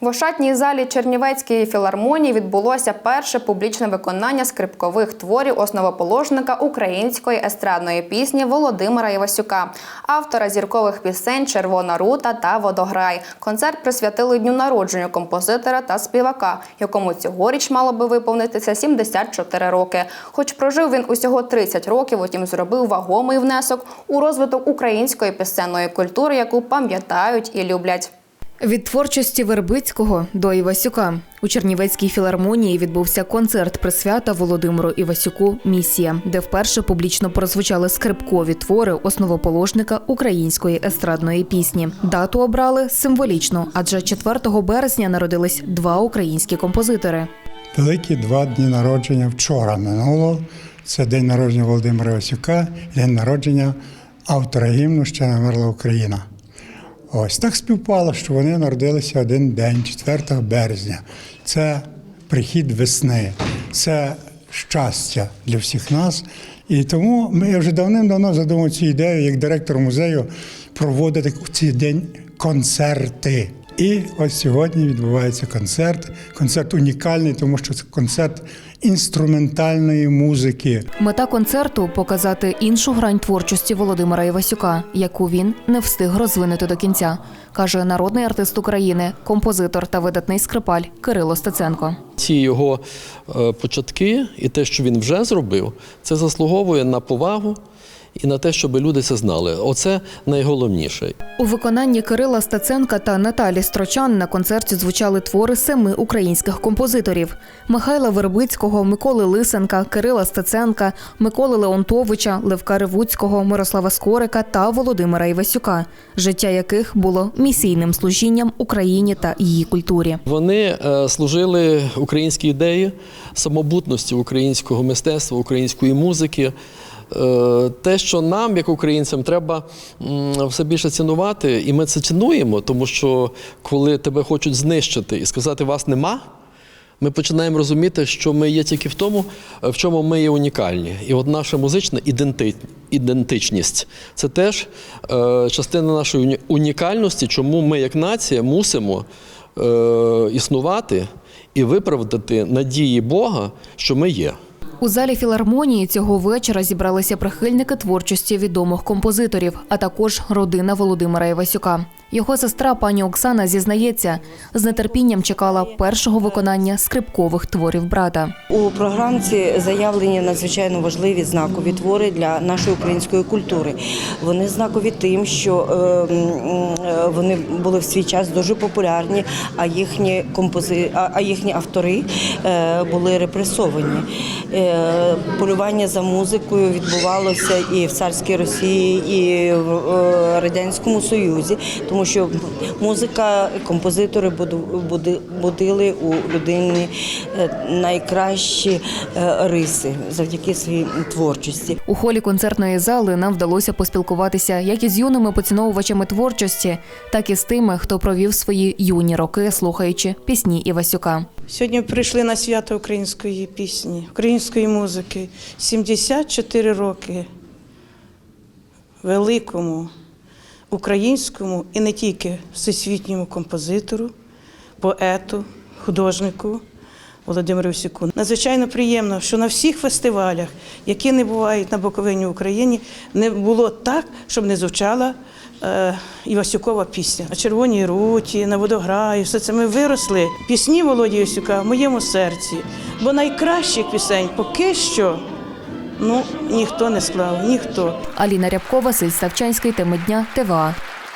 В Ошатній залі Чернівецької філармонії відбулося перше публічне виконання скрипкових творів основоположника української естрадної пісні Володимира Івасюка, автора зіркових пісень Червона рута та Водограй. Концерт присвятили дню народження композитора та співака, якому цьогоріч мало би виповнитися 74 роки. Хоч прожив він усього 30 років, утім зробив вагомий внесок у розвиток української пісенної культури, яку пам'ятають і люблять. Від творчості Вербицького до Івасюка у Чернівецькій філармонії відбувся концерт присвята Володимиру Івасюку Місія, де вперше публічно прозвучали скрипкові твори основоположника української естрадної пісні. Дату обрали символічно, адже 4 березня народились два українські композитори. Великі два дні народження вчора минуло. Це день народження Володимира Васюка, день народження автора гімну Ще не Україна. Ось так співпало, що вони народилися один день, 4 березня. Це прихід весни, це щастя для всіх нас. І тому ми вже давним-давно задумали цю ідею, як директор музею, проводити в цей день концерти. І ось сьогодні відбувається концерт. Концерт унікальний, тому що це концерт інструментальної музики. Мета концерту показати іншу грань творчості Володимира Івасюка, яку він не встиг розвинути до кінця, каже народний артист України, композитор та видатний скрипаль Кирило Стеценко. Ці його е, початки і те, що він вже зробив, це заслуговує на повагу і на те, щоб люди це знали. Оце найголовніше. У виконанні Кирила Стеценка та Наталі Строчан на концерті звучали твори семи українських композиторів: Михайла Вербицького, Миколи Лисенка, Кирила Стеценка, Миколи Леонтовича, Левка Ревуцького, Мирослава Скорика та Володимира Івасюка, життя яких було місійним служінням Україні та її культурі. Вони е, служили українській ідеї, самобутності українського мистецтва, української музики. Е, Що нам, як українцям, треба все більше цінувати, і ми це цінуємо, тому що коли тебе хочуть знищити і сказати, вас нема. Ми починаємо розуміти, що ми є тільки в тому, в чому ми є унікальні. І от наша музична ідентичність це теж е, частина нашої унікальності, чому ми, як нація, мусимо е, існувати і виправдати надії Бога, що ми є. У залі філармонії цього вечора зібралися прихильники творчості відомих композиторів, а також родина Володимира Івасюка. Його сестра пані Оксана зізнається, з нетерпінням чекала першого виконання скрипкових творів брата. У програмці заявлені надзвичайно важливі знакові твори для нашої української культури. Вони знакові тим, що е, е, вони були в свій час дуже популярні, а їхні компози... а, їхні автори е, були репресовані. Полювання за музикою відбувалося і в царській Росії, і в радянському Союзі, тому що музика, композитори будили у людині е, найкращі е, риси завдяки своїй творчості. У холі концертної зали нам вдалося поспілкуватися як із юними поціновувачами творчості, так і з тими, хто провів свої юні роки, слухаючи пісні Івасюка. Сьогодні прийшли на свято української пісні, української музики. 74 роки великому українському і не тільки всесвітньому композитору, поету, художнику Володимиру Всюку. Надзвичайно приємно, що на всіх фестивалях, які не бувають на Буковині Україні, не було так, щоб не звучала е, Івасюкова пісня. На червоній руті, на водограї, все це ми виросли. Пісні Володі Івасюка в моєму серці. Бо найкращих пісень поки що ну, ніхто не склав, ніхто. Аліна Рябкова, Василь Савчанський, теми дня, ТВА.